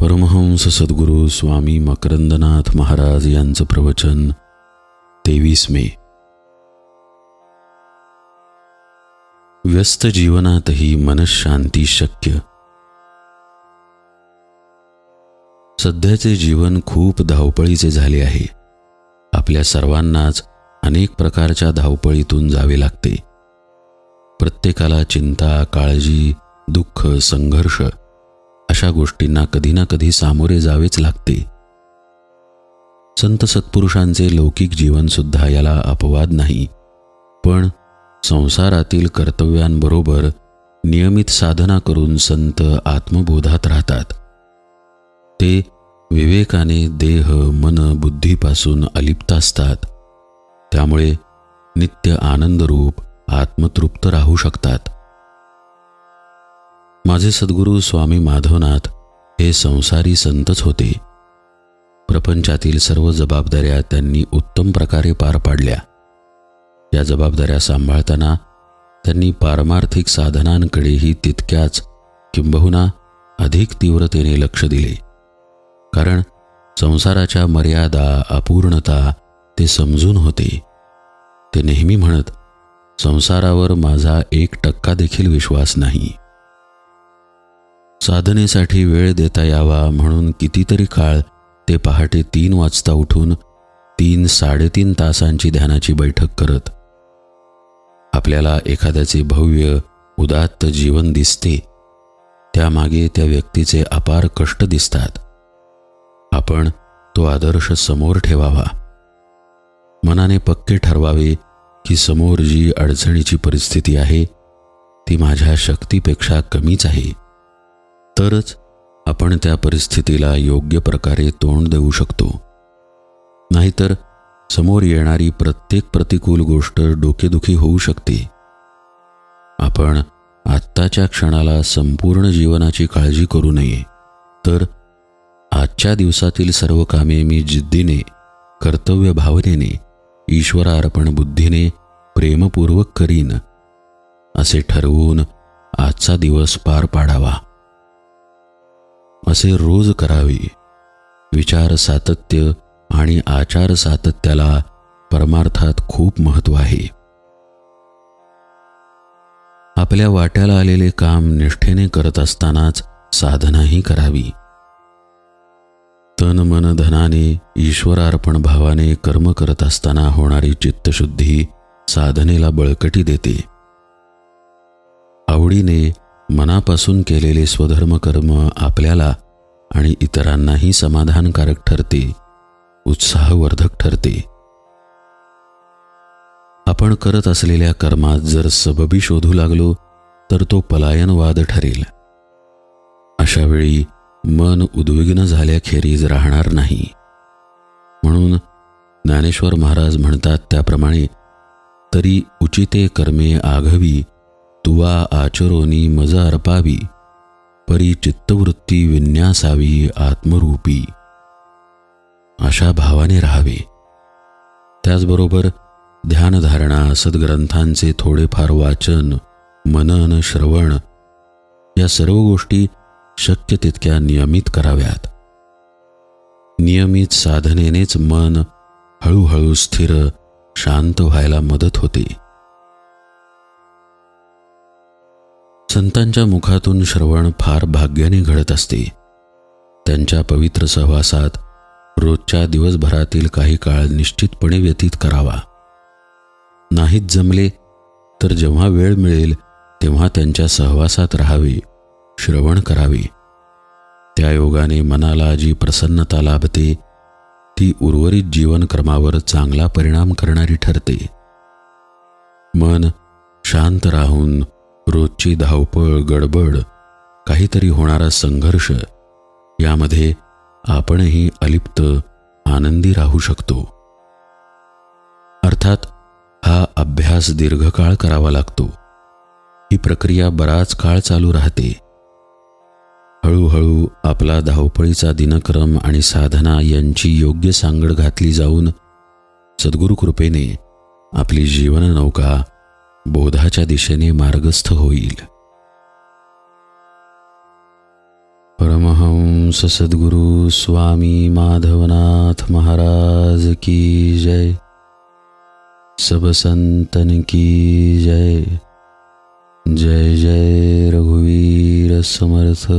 परमहंस सद्गुरू स्वामी मकरंदनाथ महाराज यांचं प्रवचन तेवीस मे. व्यस्त जीवनातही मनशांती शक्य. सध्याचे जीवन खूप धावपळीचे झाले आहे. आपल्या सर्वांनाच अनेक प्रकारच्या धावपळीतून जावे लागते. प्रत्येकाला चिंता काळजी दुःख संघर्ष अशा गोष्टींना कधी ना कधी सामोरे जावेच लागते. संत सत्पुरुषांचे लौकिक जीवन सुद्धा याला अपवाद नाही. पण संसारातील कर्तव्यांबरोबर नियमित साधना करून संत आत्मबोधात राहतात. ते विवेकाने देह मन बुद्धीपासून अलिप्त असतात. त्यामुळे नित्य आनंदरूप आत्मतृप्त राहू शकतात. माझे सद्गुरू स्वामी माधवनाथ हे संसारी संतच होते. प्रपंचातील सर्व जबाबदाऱ्या त्यांनी उत्तम प्रकारे पार पाडल्या. या जबाबदाऱ्या सांभाळताना त्यांनी पारमार्थिक साधनांकडेही तितक्याच किंबहुना अधिक तीव्रतेने लक्ष दिले. कारण संसाराच्या मर्यादा अपूर्णता ते समजून होते. ते नेहमी म्हणत संसारावर माझा एक टक्का देखील विश्वास नाही. साधनेसाठी वेळ देता यावा म्हणून कितीतरी काळ ते पहाटे तीन वाजता उठून तीन साडेतीन तासांची ध्यानाची बैठक करत. आपल्याला एखाद्याचे भव्य उदात्त जीवन दिसते. त्यामागे त्या व्यक्तीचे अपार कष्ट दिसतात. आपण तो आदर्श समोर ठेवावा. मनाने पक्के ठरवावे की समोर जी अडचणीची परिस्थिती आहे ती माझ्या शक्तीपेक्षा कमीच आहे. तरच आपण त्या परिस्थितीला योग्य प्रकारे तोंड देऊ शकतो. नाहीतर समोर येणारी प्रत्येक प्रतिकूल गोष्ट डोकेदुखी होऊ शकते. आपण आत्ताच्या क्षणाला संपूर्ण जीवनाची काळजी करू नये. तर आजच्या दिवसातील सर्व कामे मी जिद्दीने कर्तव्य भावनेने ईश्वरार्पण बुद्धीने प्रेमपूर्वक करीन. असे ठरवून आजचा दिवस पार पाडावा. असे रोज करावे. विचार सातत्य आणि आचार सातत्याला परमार्थात खूप महत्त्व आहे. आपल्या वाट्याला आलेले काम निष्ठेने करत असतानाच साधनाही करावी. तन मन धनाने ईश्वरार्पण भावाने कर्म करत असताना होणारी चित्तशुद्धी साधनेला बळकटी देते. आवडीने मनापासून केलेले स्वधर्म कर्म आपल्याला आणि इतरांनाही समाधानकारक ठरते उत्साहवर्धक ठरते. आपण करत असलेल्या कर्मात जर सबबी शोधू लागलो तर तो पलायनवाद ठरेल. अशा वेळी मन उद्विग्न झाल्याखेरीज राहणार नाही. म्हणून ज्ञानेश्वर महाराज म्हणतात त्याप्रमाणे तरी उचिते कर्मे आघवी तुवा आचरोनी मज अर्पावी परी चित्तवृत्ती विन्यासावी आत्मरूपी. अशा भावाने राहावे. त्याचबरोबर ध्यानधारणा सद्ग्रंथांचे थोडेफार वाचन मनन श्रवण या सर्व गोष्टी शक्य तितक्या नियमित कराव्यात. नियमित साधनेनेच मन हळूहळू स्थिर शांत व्हायला मदत होते. संतांच्या मुखातून श्रवण फार भाग्याने घडत असते. त्यांच्या पवित्र सहवासात रोजच्या दिवसभरातील काही काळ निश्चितपणे व्यतीत करावा. नाहीत जमले तर जेव्हा वेळ मिळेल तेव्हा त्यांच्या सहवासात राहावे श्रवण करावे. त्या योगाने मनाला जी प्रसन्नता लाभते ती उर्वरित जीवनक्रमावर चांगला परिणाम करणारी ठरते. मन शांत राहून रोजची धावपळ गडबड काहीतरी होणारा संघर्ष यामध्ये आपणही अलिप्त आनंदी राहू शकतो. अर्थात हा अभ्यास दीर्घकाळ करावा लागतो. ही प्रक्रिया बराच काळ चालू राहते. हळूहळू आपला धावपळीचा दिनक्रम आणि साधना यांची योग्य सांगड घातली जाऊन सद्गुरू कृपेने आपली जीवन नौका बोधाच्या दिशेने मार्गस्थ होईल. परमहंस सद्गुरु स्वामी माधवनाथ महाराज की जय. सब संतन की जय. जय जय रघुवीर समर्थ.